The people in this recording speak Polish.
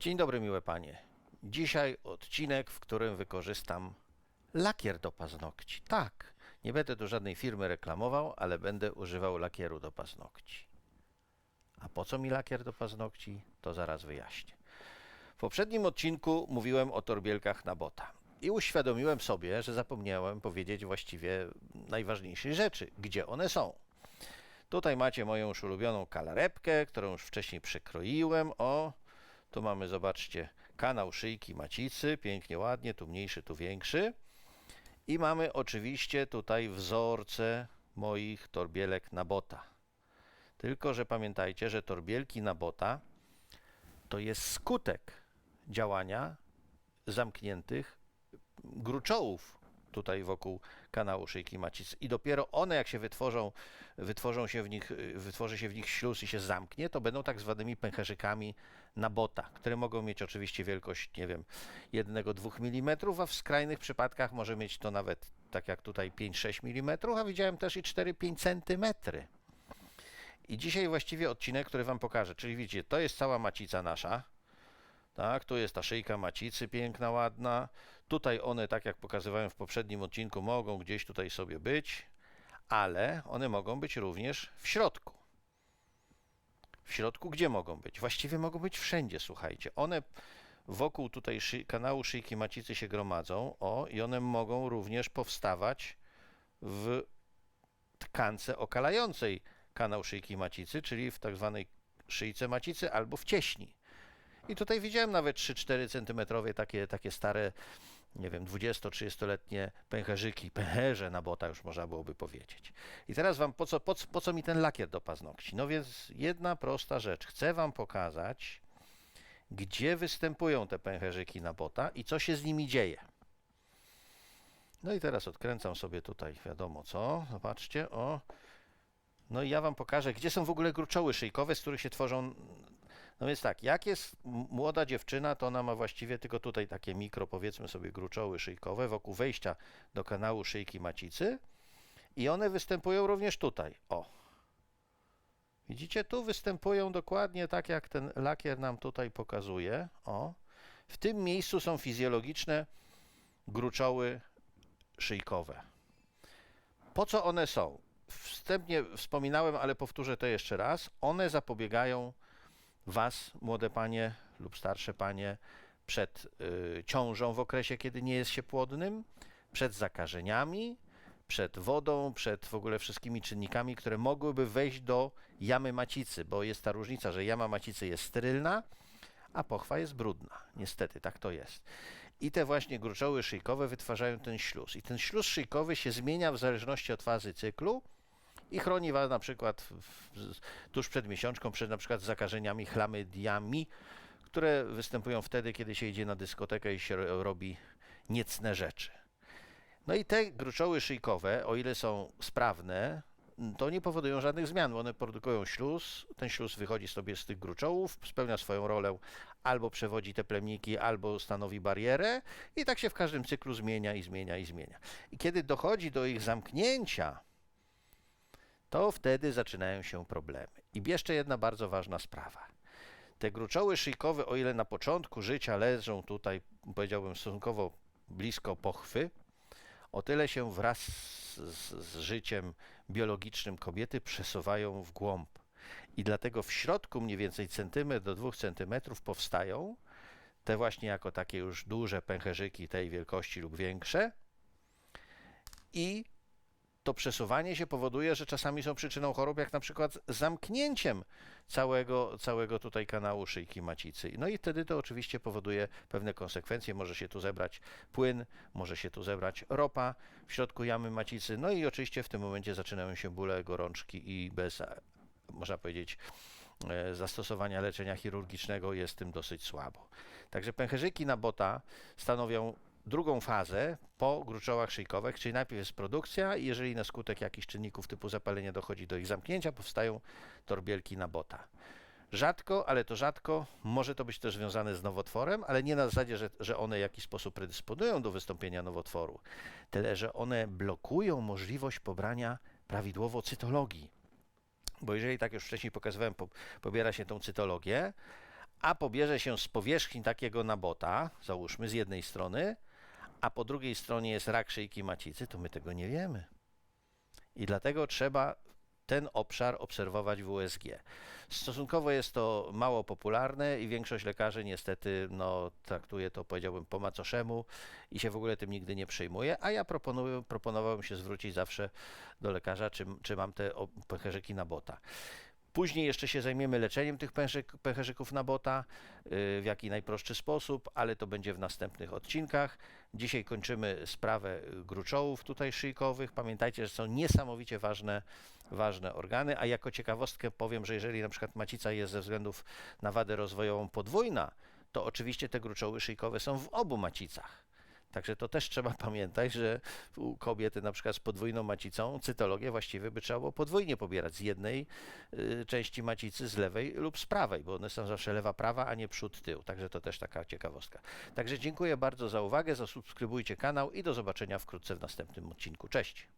Dzień dobry, miłe panie. Dzisiaj odcinek, w którym wykorzystam lakier do paznokci. Tak, nie będę tu żadnej firmy reklamował, ale będę używał lakieru do paznokci. A po co mi lakier do paznokci, to zaraz wyjaśnię. W poprzednim odcinku mówiłem o torbielkach na bota i uświadomiłem sobie, że zapomniałem powiedzieć właściwie najważniejszej rzeczy, gdzie one są. Tutaj macie moją już ulubioną kalarepkę, którą już wcześniej przekroiłem. O, tu mamy, zobaczcie, kanał szyjki macicy, pięknie, ładnie, tu mniejszy, tu większy. I mamy oczywiście tutaj wzorce moich torbielek na bota. Tylko, że pamiętajcie, że torbielki na bota to jest skutek działania zamkniętych gruczołów tutaj wokół kanału szyjki macicy. I dopiero one, jak się wytworzą, wytworzą się w nich, wytworzy się w nich śluz i się zamknie, to będą tak zwanymi pęcherzykami na bota, które mogą mieć oczywiście wielkość, nie wiem, 1-2 mm, a w skrajnych przypadkach może mieć to nawet, tak jak tutaj, 5-6 mm, a widziałem też i 4-5 cm. I dzisiaj właściwie odcinek, który Wam pokażę, czyli widzicie, to jest cała macica nasza, tak, tu jest ta szyjka macicy piękna, ładna. Tutaj one, tak jak pokazywałem w poprzednim odcinku, mogą gdzieś tutaj sobie być, ale one mogą być również w środku. W środku gdzie mogą być? Właściwie mogą być wszędzie, słuchajcie. One wokół tutaj kanału szyjki macicy się gromadzą, o, i one mogą również powstawać w tkance okalającej kanał szyjki macicy, czyli w tak zwanej szyjce macicy albo w cieśni. I tutaj widziałem nawet 3-4 centymetrowe takie, takie stare, nie wiem, 20-30-letnie pęcherzyki, pęcherze na bota już można byłoby powiedzieć. I teraz wam, po co, po, po co mi ten lakier do paznokci? No więc jedna prosta rzecz. Chcę wam pokazać, gdzie występują te pęcherzyki na bota i co się z nimi dzieje. No i teraz odkręcam sobie tutaj wiadomo co. Zobaczcie, o. No i ja wam pokażę, gdzie są w ogóle gruczoły szyjkowe, z których się tworzą no więc tak, jak jest młoda dziewczyna, to ona ma właściwie tylko tutaj takie mikro, powiedzmy sobie, gruczoły szyjkowe wokół wejścia do kanału szyjki macicy i one występują również tutaj. O. Widzicie, tu występują dokładnie tak, jak ten lakier nam tutaj pokazuje. O. W tym miejscu są fizjologiczne gruczoły szyjkowe. Po co one są? Wstępnie wspominałem, ale powtórzę to jeszcze raz. One zapobiegają Was, młode panie lub starsze panie, przed y, ciążą w okresie, kiedy nie jest się płodnym, przed zakażeniami, przed wodą, przed w ogóle wszystkimi czynnikami, które mogłyby wejść do jamy macicy, bo jest ta różnica, że jama macicy jest sterylna, a pochwa jest brudna. Niestety, tak to jest. I te właśnie gruczoły szyjkowe wytwarzają ten śluz. I ten śluz szyjkowy się zmienia w zależności od fazy cyklu i chroni Was na przykład w, tuż przed miesiączką przed na przykład zakażeniami chlamydiami, które występują wtedy, kiedy się idzie na dyskotekę i się robi niecne rzeczy. No i te gruczoły szyjkowe, o ile są sprawne, to nie powodują żadnych zmian, bo one produkują śluz, ten śluz wychodzi sobie z tych gruczołów, spełnia swoją rolę, albo przewodzi te plemniki, albo stanowi barierę i tak się w każdym cyklu zmienia i zmienia i zmienia. I kiedy dochodzi do ich zamknięcia, to wtedy zaczynają się problemy. I jeszcze jedna bardzo ważna sprawa. Te gruczoły szyjkowe, o ile na początku życia leżą tutaj, powiedziałbym, stosunkowo blisko pochwy, o tyle się wraz z, z życiem biologicznym kobiety przesuwają w głąb. I dlatego w środku mniej więcej centymetr do dwóch centymetrów powstają te właśnie jako takie już duże pęcherzyki tej wielkości lub większe i to przesuwanie się powoduje, że czasami są przyczyną chorób, jak na przykład zamknięciem całego, całego tutaj kanału szyjki macicy. No i wtedy to oczywiście powoduje pewne konsekwencje. Może się tu zebrać płyn, może się tu zebrać ropa w środku jamy macicy. No i oczywiście w tym momencie zaczynają się bóle, gorączki i bez, można powiedzieć, e, zastosowania leczenia chirurgicznego jest tym dosyć słabo. Także pęcherzyki na bota stanowią drugą fazę po gruczołach szyjkowych, czyli najpierw jest produkcja i jeżeli na skutek jakichś czynników typu zapalenia dochodzi do ich zamknięcia, powstają torbielki na bota. Rzadko, ale to rzadko, może to być też związane z nowotworem, ale nie na zasadzie, że, że one w jakiś sposób predysponują do wystąpienia nowotworu, tyle że one blokują możliwość pobrania prawidłowo cytologii. Bo jeżeli, tak już wcześniej pokazywałem, po, pobiera się tą cytologię, a pobierze się z powierzchni takiego nabota, załóżmy z jednej strony, a po drugiej stronie jest rak szyjki macicy, to my tego nie wiemy. I dlatego trzeba ten obszar obserwować w USG. Stosunkowo jest to mało popularne i większość lekarzy niestety no, traktuje to, powiedziałbym, po macoszemu i się w ogóle tym nigdy nie przejmuje, a ja proponuję, proponowałem się zwrócić zawsze do lekarza, czy, czy mam te pęcherzyki na bota. Później jeszcze się zajmiemy leczeniem tych pęcherzyk, pęcherzyków na bota, yy, w jaki najprostszy sposób, ale to będzie w następnych odcinkach. Dzisiaj kończymy sprawę y, gruczołów tutaj szyjkowych. Pamiętajcie, że są niesamowicie ważne, ważne organy, a jako ciekawostkę powiem, że jeżeli na przykład macica jest ze względów na wadę rozwojową podwójna, to oczywiście te gruczoły szyjkowe są w obu macicach. Także to też trzeba pamiętać, że u kobiety na przykład z podwójną macicą cytologię właściwie by trzeba było podwójnie pobierać z jednej y, części macicy, z lewej lub z prawej, bo one są zawsze lewa, prawa, a nie przód, tył. Także to też taka ciekawostka. Także dziękuję bardzo za uwagę, zasubskrybujcie kanał i do zobaczenia wkrótce w następnym odcinku. Cześć!